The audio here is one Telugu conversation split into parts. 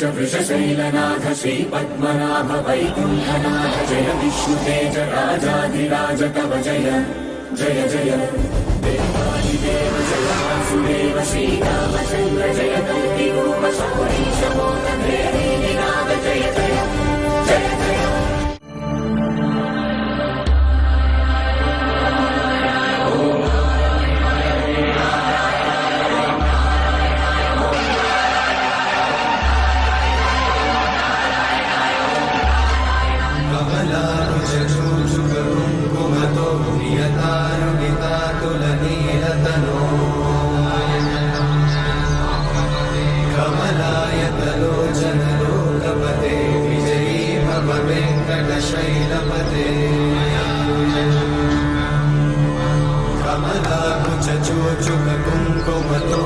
गणेश वृषशैलनाथ श्रीपद्मनाभ वैकुण्ठनाथ जय विष्णुतेज राजाधिराज तव जय। जय जय। देवादिदेव जयासुदेव श्रीरामचन्द्र जय कल्पिरूप शौरीशमोकभेदे निनाद जय। शत्रुशुभरुङ्कुमतोनियतारुणितातुलनीलतनो कमलायतलोचनलोकपते विजयी भव वेङ्कटशैलपते कमलाकुचोचुभकुङ्कुमतो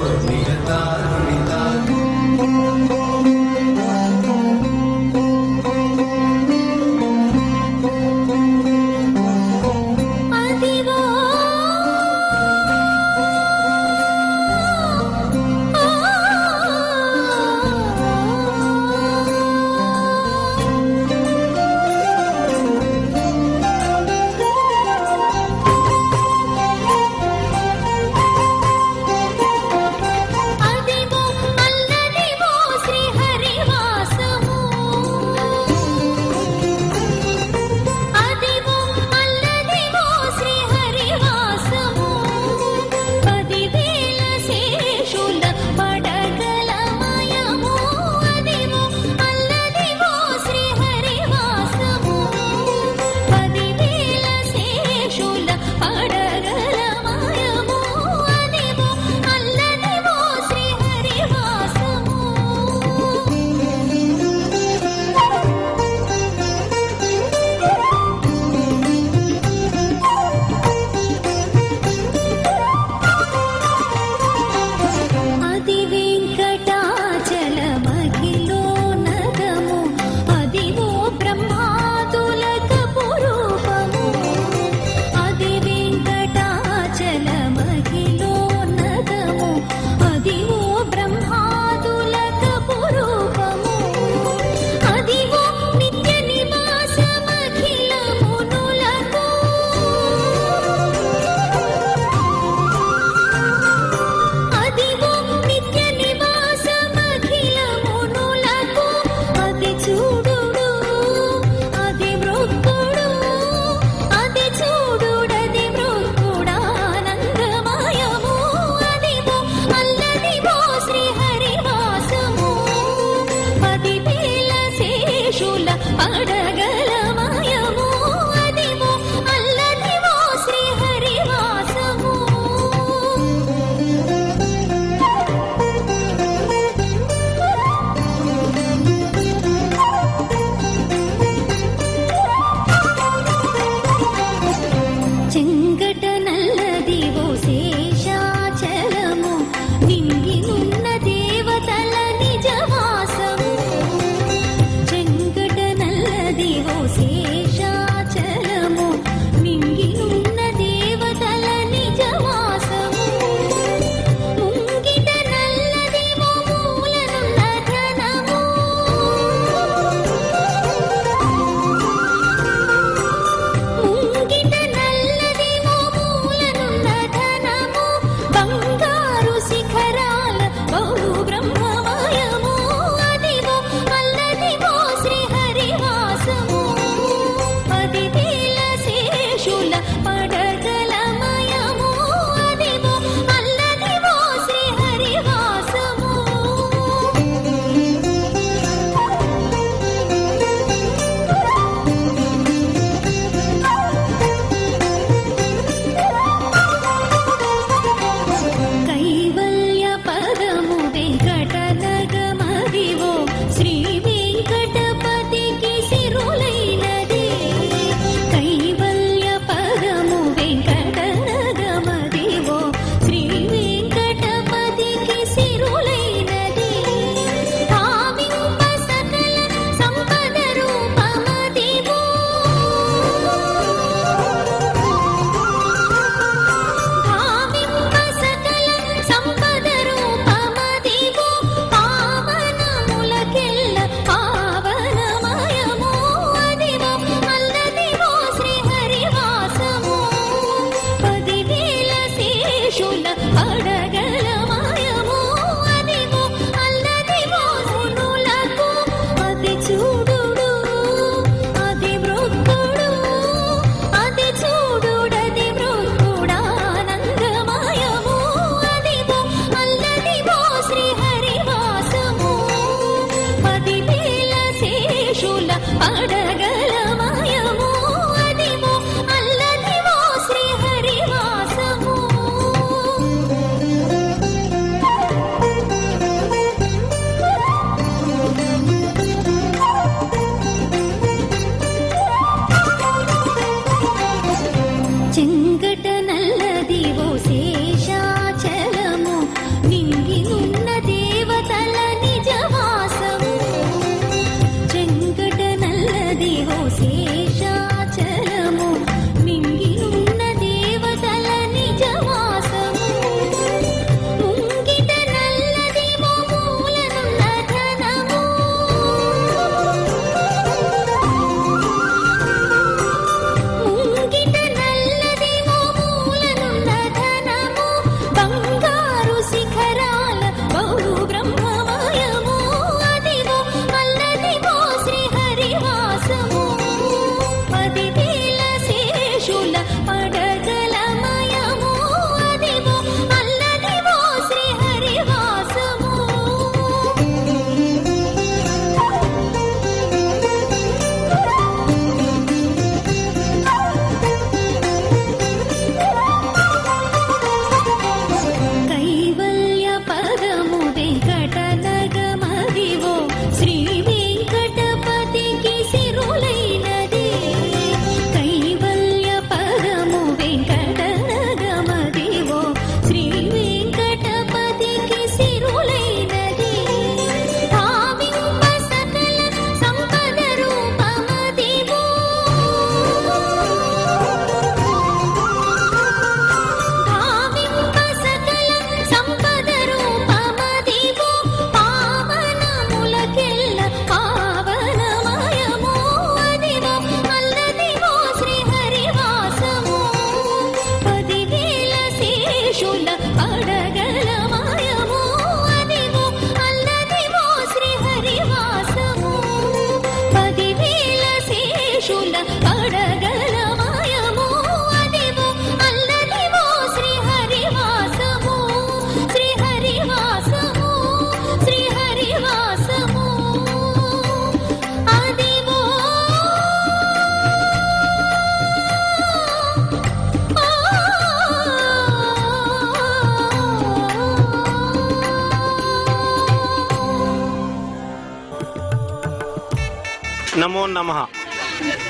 నమో నమ.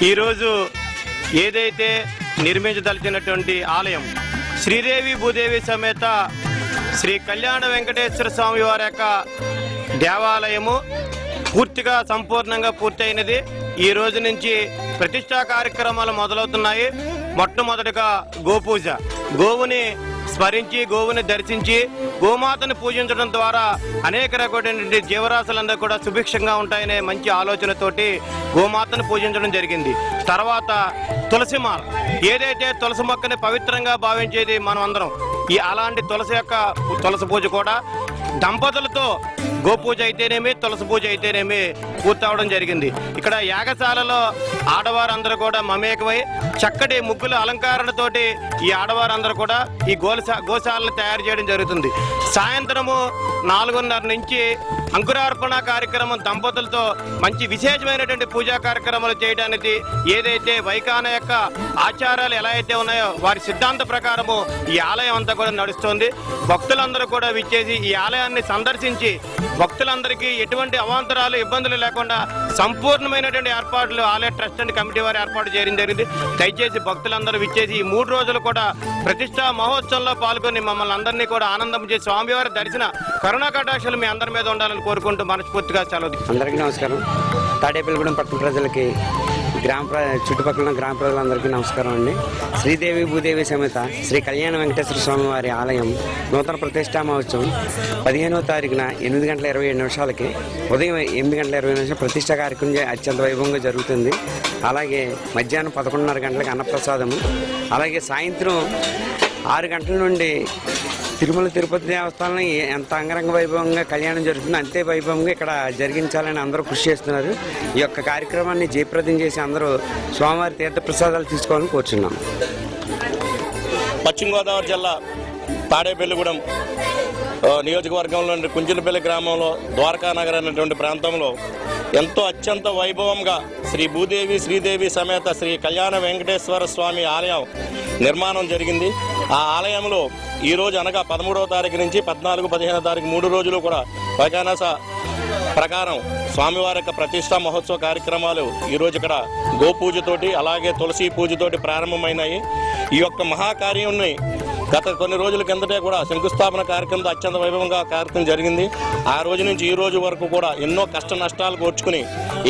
ఈరోజు ఏదైతే నిర్మించదలిచినటువంటి ఆలయం శ్రీదేవి భూదేవి సమేత శ్రీ కళ్యాణ వెంకటేశ్వర స్వామి వారి యొక్క దేవాలయము పూర్తిగా సంపూర్ణంగా పూర్తయినది. ఈ రోజు నుంచి ప్రతిష్టా కార్యక్రమాలు మొదలవుతున్నాయి. మొట్టమొదటిగా గోపూజ. గోవుని స్మరించి గోవుని దర్శించి గోమాతను పూజించడం ద్వారా అనేక రకమైనటువంటి జీవరాశులందరూ కూడా సుభిక్షంగా ఉంటాయనే మంచి ఆలోచనతోటి గోమాతను పూజించడం జరిగింది. తర్వాత తులసి మాల. ఏదైతే తులసి మొక్కని పవిత్రంగా భావించేది మనం అందరం ఈ అలాంటి తులసి యొక్క తులసి పూజ కూడా దంపతులతో గోపూజ అయితేనేమి తులసి పూజ అయితేనేమి పూర్తవడం జరిగింది. ఇక్కడ యాగశాలలో ఆడవారందరూ కూడా మమేకమై చక్కటి ముగ్గుల అలంకరణతోటి ఈ ఆడవారందరూ కూడా ఈ గోలశా గోశాలను తయారు చేయడం జరుగుతుంది. సాయంత్రము నాలుగున్నర నుంచి అంకురార్పణ కార్యక్రమం దంపతులతో మంచి విశేషమైనటువంటి పూజా కార్యక్రమాలు చేయడానికి ఏదైతే వైకాన యొక్క ఆచారాలు ఎలా అయితే ఉన్నాయో వారి సిద్ధాంత ప్రకారము ఈ ఆలయం అంతా కూడా నడుస్తోంది. భక్తులందరూ కూడా విచ్చేసి ఈ ఆలయాన్ని సందర్శించి భక్తులందరికీ ఎటువంటి అవాంతరాలు ఇబ్బందులు లేకుండా సంపూర్ణమైనటువంటి ఏర్పాట్లు ఆలయ ట్రస్ట్ అండ్ కమిటీ వారు ఏర్పాటు చేయడం జరిగింది. దయచేసి భక్తులందరూ విచ్చేసి ఈ మూడు రోజులు కూడా ప్రతిష్టా మహోత్సవంలో పాల్గొని మమ్మల్ని అందరినీ కూడా ఆనందం చేసి స్వామివారి దర్శన కరుణా కటాక్షలు మీ అందరి మీద ఉండాలని కోరుకుంటూ మనస్ఫూర్తిగా సెలవు అందరికీ నమస్కారం. తాడేపల్లిగూడెం పట్టణ ప్రజలకి గ్రామ చుట్టుపక్కల గ్రామ ప్రజలందరికీ నమస్కారం అండి. శ్రీదేవి భూదేవి సమేత శ్రీ కళ్యాణ వెంకటేశ్వర స్వామి వారి ఆలయం నూతన ప్రతిష్టా మహోత్సవం పదిహేనవ తారీఖున ఎనిమిది గంటల ఇరవై ఏడు నిమిషాలకి ఉదయం ఎనిమిది గంటల ఇరవై నిమిషాలు ప్రతిష్టా కార్యక్రమం అత్యంత వైభవంగా జరుగుతుంది. అలాగే మధ్యాహ్నం పదకొండున్నర గంటలకు అన్నప్రసాదము. అలాగే సాయంత్రం ఆరు గంటల నుండి తిరుమల తిరుపతి దేవస్థానం ఎంత అంగరంగ వైభవంగా కళ్యాణం జరుగుతుందో అంతే వైభవంగా ఇక్కడ జరిగించాలని అందరూ కృషి చేస్తున్నారు. ఈ యొక్క కార్యక్రమాన్ని జయప్రదం చేసి అందరూ స్వామివారి తీర్థప్రసాదాలు తీసుకోవాలని కోరుచున్నాం. పశ్చిమ గోదావరి జిల్లా తాడేపల్లిగూడెం నియోజకవర్గంలోని కుంజినపల్లి గ్రామంలో ద్వారకా నగర్ అనేటువంటి ప్రాంతంలో ఎంతో అత్యంత వైభవంగా శ్రీ భూదేవి శ్రీదేవి సమేత శ్రీ కళ్యాణ వెంకటేశ్వర స్వామి ఆలయం నిర్మాణం జరిగింది. ఆ ఆలయంలో ఈరోజు అనగా పదమూడవ తారీఖు నుంచి పద్నాలుగు పదిహేనో తారీఖు మూడు రోజులు కూడా వైకానస ప్రకారం స్వామివారి యొక్క ప్రతిష్టా మహోత్సవ కార్యక్రమాలు ఈరోజు ఇక్కడ గోపూజతోటి అలాగే తులసి పూజతోటి ప్రారంభమైనాయి. ఈ యొక్క మహాకార్యంని గత కొన్ని రోజుల కిందటే కూడా శంకుస్థాపన కార్యక్రమం అత్యంత వైభవంగా కార్యక్రమం జరిగింది. ఆ రోజు నుంచి ఈ రోజు వరకు కూడా ఎన్నో కష్ట నష్టాలు కోర్చుకుని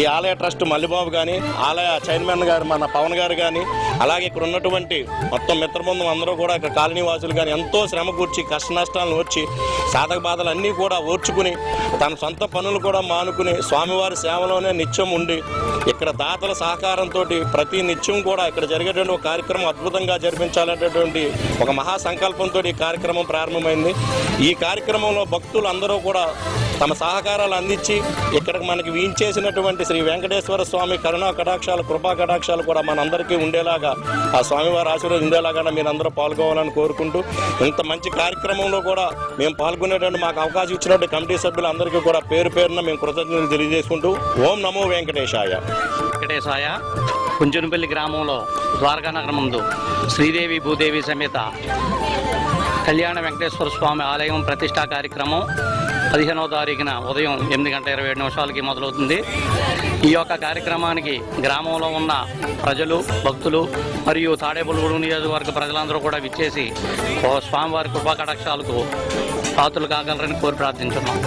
ఈ ఆలయ ట్రస్ట్ మల్లిబాబు కానీ ఆలయ చైర్మన్ గారు మన పవన్ గారు కానీ అలాగే ఇక్కడ ఉన్నటువంటి మొత్తం మిత్రబృందం అందరూ కూడా ఇక్కడ కాలనీ వాసులు కానీ ఎంతో శ్రమ కూర్చి కష్ట నష్టాలను ఓర్చి సాధక బాధలు అన్నీ కూడా ఓర్చుకుని తన సొంత పనులు కూడా మానుకుని స్వామివారి సేవలోనే నిత్యం ఉండి ఇక్కడ దాతల సహకారంతో ప్రతి నిత్యం కూడా ఇక్కడ జరిగేటువంటి ఒక కార్యక్రమం అద్భుతంగా జరిపించాలనేటువంటి ఒక మహా సంకల్పంతో ఈ కార్యక్రమం ప్రారంభమైంది. ఈ కార్యక్రమంలో భక్తులు అందరూ కూడా తమ సహకారాలు అందించి ఇక్కడ మనకి వీంచేసినటువంటి శ్రీ వెంకటేశ్వర స్వామి కరుణా కటాక్షాలు కృపా కటాక్షాలు కూడా మనందరికీ ఉండేలాగా ఆ స్వామివారి ఆశీర్వాదం ఉండేలాగా మీరందరూ పాల్గొవాలని కోరుకుంటూ ఇంత మంచి కార్యక్రమంలో కూడా మేము పాల్గొనేటువంటి మాకు అవకాశం ఇచ్చినటువంటి కమిటీ సభ్యులందరికీ కూడా పేరు పేరున మేము కృతజ్ఞతలు తెలియజేసుకుంటూ ఓం నమో వెంకటేశాయ. వెంకటేశాయ కుంజునపల్లి గ్రామంలో ద్వారకానగరం ముందు శ్రీదేవి భూదేవి సమేత కళ్యాణ వెంకటేశ్వర స్వామి ఆలయం ప్రతిష్టా కార్యక్రమం పదిహేనవ తారీఖున ఉదయం ఎనిమిది గంటల ఇరవై ఏడు నిమిషాలకి మొదలవుతుంది. ఈ యొక్క కార్యక్రమానికి గ్రామంలో ఉన్న ప్రజలు భక్తులు మరియు తాడేపల్లిగూడెం నియోజకవర్గ ప్రజలందరూ కూడా విచ్చేసి స్వామివారి కృపాకటాక్షాలకు పాత్రలు కాగలరని కోరి ప్రార్థించున్నాం.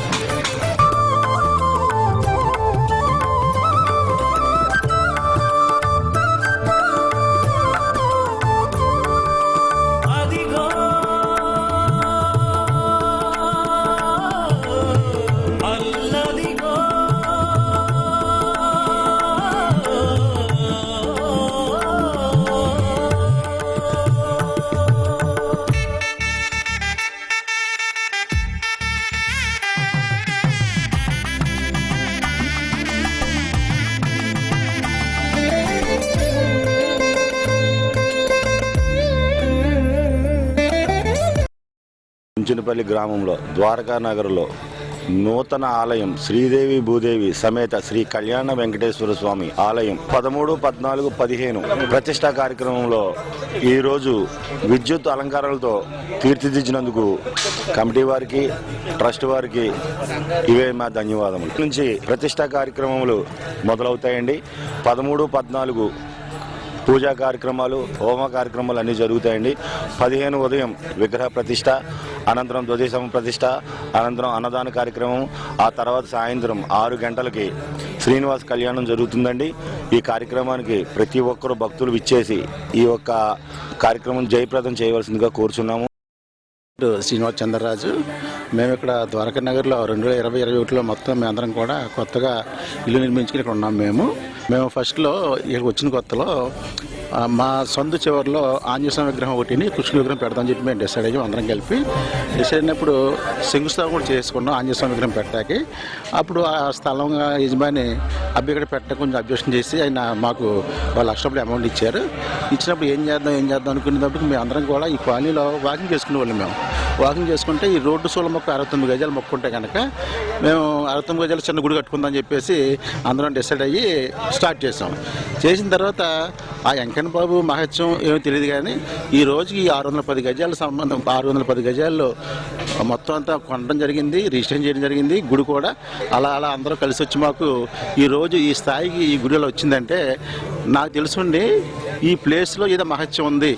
కుంచినపల్లి గ్రామంలో ద్వారకా నగర్లో నూతన ఆలయం శ్రీదేవి భూదేవి సమేత శ్రీ కళ్యాణ వెంకటేశ్వర స్వామి ఆలయం పదమూడు పద్నాలుగు పదిహేను ప్రతిష్టా కార్యక్రమంలో ఈరోజు విద్యుత్ అలంకారాలతో తీర్చిదిద్దినందుకు కమిటీ వారికి ట్రస్ట్ వారికి ఇవే మా ధన్యవాదములు. నుంచి ప్రతిష్టా కార్యక్రమములు మొదలవుతాయండి. పదమూడు పద్నాలుగు పూజా కార్యక్రమాలు హోమ కార్యక్రమాలు అన్నీ జరుగుతాయండి. పదిహేను ఉదయం విగ్రహ ప్రతిష్ట అనంతరం ధ్వజసమ ప్రతిష్ట అనంతరం అన్నదాన కార్యక్రమం ఆ తర్వాత సాయంత్రం ఆరు గంటలకి శ్రీనివాస్ కళ్యాణం జరుగుతుందండి. ఈ కార్యక్రమానికి ప్రతి ఒక్కరూ భక్తులు విచ్చేసి ఈ యొక్క కార్యక్రమం జయప్రదం చేయవలసిందిగా కోరుచున్నాము. శ్రీనివాస్ చంద్రరాజు. మేము ఇక్కడ ద్వారకా నగర్లో రెండు వేల ఇరవై ఇరవై ఒకటిలో మొత్తం మేమందరం కూడా కొత్తగా ఇల్లు నిర్మించుకుని ఇక్కడ ఉన్నాం మేము. మేము ఫస్ట్లో ఇక్కడికి వచ్చిన కొత్తలో మా సొంత చివరిలో ఆంజనేయ విగ్రహం ఒకటిని కృష్ణ విగ్రహం పెడదామని చెప్పి మేము డిసైడ్ అయ్యాం అందరం కలిపి. డిసైడ్ అయినప్పుడు శంకుస్థాపన కూడా చేసుకున్నాం ఆంజనేయ విగ్రహం పెట్టడానికి అప్పుడు ఆ స్థలం యజమాని అబ్బాయి ఇక్కడ పెట్ట కొంచెం అబ్జెక్షన్ చేసి ఆయన మాకు వాళ్ళ లక్ష రూపాయలు అమౌంట్ ఇచ్చారు. ఇచ్చినప్పుడు ఏం చేద్దాం ఏం చేద్దాం అనుకునేటప్పుడు మేము అందరం కూడా ఈ కాలనీలో వాకింగ్ చేసుకునే వాళ్ళం మేము. వాకింగ్ చేసుకుంటే ఈ రోడ్డు సోల మొక్క అరవై తొమ్మిది గజాలు మొక్క ఉంటే కనుక మేము అరవై తొమ్మిది గజాలు చిన్న గుడి కట్టుకుందాం అని చెప్పేసి అందరం డిసైడ్ అయ్యి స్టార్ట్ చేసాం. చేసిన తర్వాత ఆ వెంకన్న బాబు మహత్యం ఏమో తెలియదు కానీ ఈ రోజుకి ఆరు వందల పది గజాల సంబంధం ఆరు వందల పది గజాల్లో మొత్తం అంతా కొనడం జరిగింది రిజిస్ట్రేషన్ చేయడం జరిగింది గుడి కూడా. అలా అలా అందరూ కలిసి వచ్చి మాకు ఈ రోజు ఈ స్థాయికి ఈ గుడిలో వచ్చిందంటే నాకు తెలుసుండి ఈ ప్లేస్లో ఏదో మహత్యం ఉంది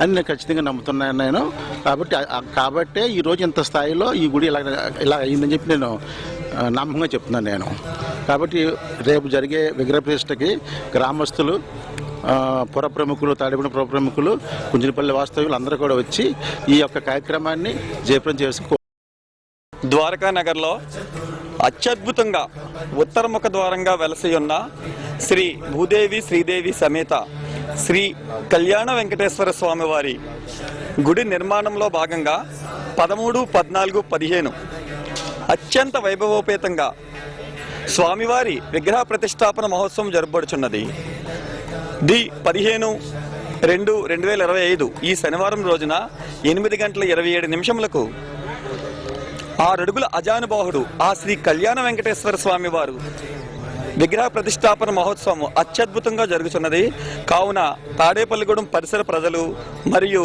అని నేను ఖచ్చితంగా నమ్ముతున్నాను నేను. కాబట్టి కాబట్టే ఈ రోజు ఇంత స్థాయిలో ఈ గుడి ఇలా ఇలా అయిందని చెప్పి నేను నమ్మకంగా చెప్తున్నాను నేను. కాబట్టి రేపు జరిగే విగ్రహ ప్రతిష్టకి గ్రామస్తులు పుర ప్రముఖులు తాడిపడి పుర ప్రముఖులు కుంజినపల్లి వాస్తవ్యులు అందరూ కూడా వచ్చి ఈ యొక్క కార్యక్రమాన్ని జయప్రం చేసుకో ద్వారకా నగర్లో అత్యద్భుతంగా ఉత్తరముఖ ద్వారంగా వెలసి ఉన్న శ్రీ భూదేవి శ్రీదేవి సమేత శ్రీ కళ్యాణ వెంకటేశ్వర స్వామివారి గుడి నిర్మాణంలో భాగంగా పదమూడు పద్నాలుగు పదిహేను అత్యంత వైభవోపేతంగా స్వామివారి విగ్రహ ప్రతిష్టాపన మహోత్సవం జరపబడుచున్నది. ది పదిహేను రెండు రెండు వేల ఇరవై ఐదు ఈ శనివారం రోజున ఎనిమిది గంటల ఇరవై ఏడు నిమిషములకు ఆరడుగుల అజానుబాహుడు ఆ శ్రీ కళ్యాణ వెంకటేశ్వర స్వామి వారు విగ్రహ ప్రతిష్టాపన మహోత్సవం అత్యద్భుతంగా జరుగుతున్నది కావున తాడేపల్లిగూడెం పరిసర ప్రజలు మరియు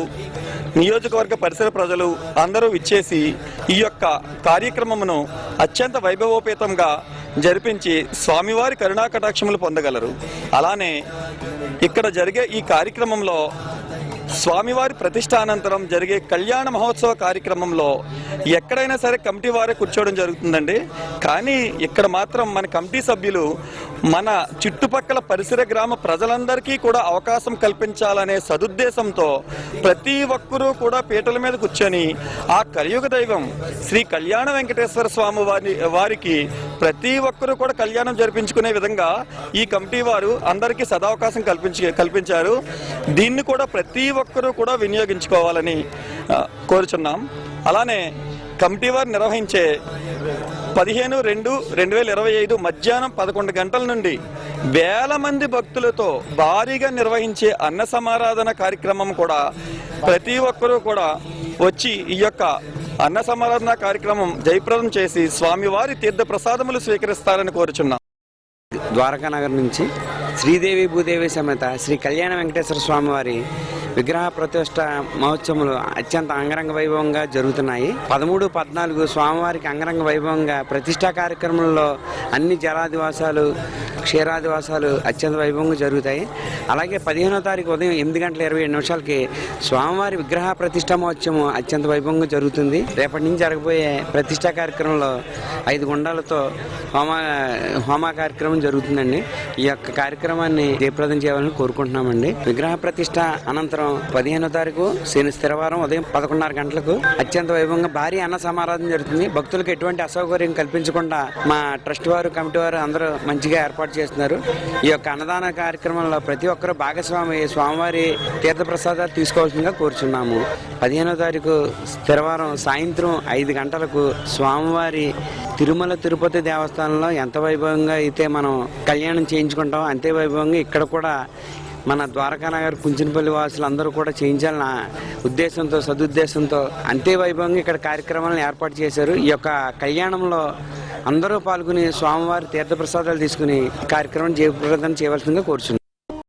నియోజకవర్గ పరిసర ప్రజలు అందరూ ఇచ్చేసి ఈ యొక్క కార్యక్రమమును అత్యంత వైభవోపేతంగా జరిపించి స్వామివారి కరుణా కటాక్షములు పొందగలరు. అలానే ఇక్కడ జరిగే ఈ కార్యక్రమంలో స్వామివారి ప్రతిష్టానంతరం జరిగే కళ్యాణ మహోత్సవ కార్యక్రమంలో ఎక్కడైనా సరే కమిటీ వారే కూర్చోవడం జరుగుతుందండి. కానీ ఇక్కడ మాత్రం మన కమిటీ సభ్యులు మన చుట్టుపక్కల పరిసర గ్రామ ప్రజలందరికీ కూడా అవకాశం కల్పించాలనే సదుద్దేశంతో ప్రతి ఒక్కరూ కూడా పీటల మీద కూర్చొని ఆ కలియుగ దైవం శ్రీ కళ్యాణ వెంకటేశ్వర స్వామి వారి వారికి ప్రతి ఒక్కరూ కూడా కళ్యాణం జరిపించుకునే విధంగా ఈ కమిటీ వారు అందరికీ సదావకాశం కల్పించి కల్పించారు. దీన్ని కూడా ప్రతి ఒక్క ఒక్కరూ కూడా వినియోగించుకోవాలని కోరుచున్నాం. అలానే కమిటీ వారు నిర్వహించే పదిహేను రెండు రెండు వేల ఇరవై ఐదు మధ్యాహ్నం పదకొండు గంటల నుండి వేల మంది భక్తులతో భారీగా నిర్వహించే అన్న సమారాధన కార్యక్రమం కూడా ప్రతి ఒక్కరూ కూడా వచ్చి ఈ యొక్క అన్న సమారాధన కార్యక్రమం జయప్రదం చేసి స్వామివారి తీర్థ ప్రసాదములు స్వీకరిస్తారని కోరుచున్నాం. ద్వారకా నగర్ నుంచి శ్రీదేవి భూదేవి సమేత శ్రీ కళ్యాణ వెంకటేశ్వర స్వామి వారి విగ్రహ ప్రతిష్ట మహోత్సవములు అత్యంత అంగరంగ వైభవంగా జరుగుతున్నాయి. పదమూడు పద్నాలుగు స్వామివారికి అంగరంగ వైభవంగా ప్రతిష్టా కార్యక్రమంలో అన్ని జలాదివాసాలు క్షీరాదివాసాలు అత్యంత వైభవంగా జరుగుతాయి. అలాగే పదిహేనో తారీఖు ఉదయం ఎనిమిది గంటల ఇరవై ఏడు నిమిషాలకి స్వామివారి విగ్రహ ప్రతిష్ట మహోత్సవం అత్యంత వైభవంగా జరుగుతుంది. రేపటి నుంచి జరగబోయే ప్రతిష్టా కార్యక్రమంలో ఐదు గుండాలతో హోమ హోమ కార్యక్రమం జరుగుతుందండి. ఈ యొక్క కార్యక్రమాన్ని దీప్రదం చేయాలని కోరుకుంటున్నామండి. విగ్రహ ప్రతిష్ట అనంతరం పదిహేనో తారీఖు శని స్థిరవారం ఉదయం పదకొండున్నర గంటలకు అత్యంత వైభవంగా భారీ అన్న సమారాధన జరుగుతుంది. భక్తులకు ఎటువంటి అసౌకర్యం కల్పించకుండా మా ట్రస్ట్ వారు కమిటీ వారు అందరూ మంచిగా ఏర్పాటు చేస్తున్నారు. ఈ యొక్క అన్నదాన కార్యక్రమంలో ప్రతి ఒక్కరూ భాగస్వామి స్వామివారి తీర్థ ప్రసాదాలు తీసుకోవాల్సిందిగా కోరుచున్నాము. పదిహేనో తారీఖు స్థిరవారం సాయంత్రం ఐదు గంటలకు స్వామివారి తిరుమల తిరుపతి దేవస్థానంలో ఎంత వైభవంగా అయితే మనం కళ్యాణం చేయించుకుంటాం అంతే వైభవంగా ఇక్కడ కూడా మన ద్వారకా నగర్ కుంచినపల్లి వాసులు అందరూ కూడా చేయించాలన్న ఉద్దేశంతో సదుద్దేశంతో అంతే వైభవంగా ఇక్కడ కార్యక్రమాలను ఏర్పాటు చేశారు. ఈ యొక్క కళ్యాణంలో అందరూ పాల్గొని స్వామివారి తీర్థప్రసాదాలు తీసుకుని కార్యక్రమం జయప్రదం చేయవలసిందిగా కోరుచున్నాను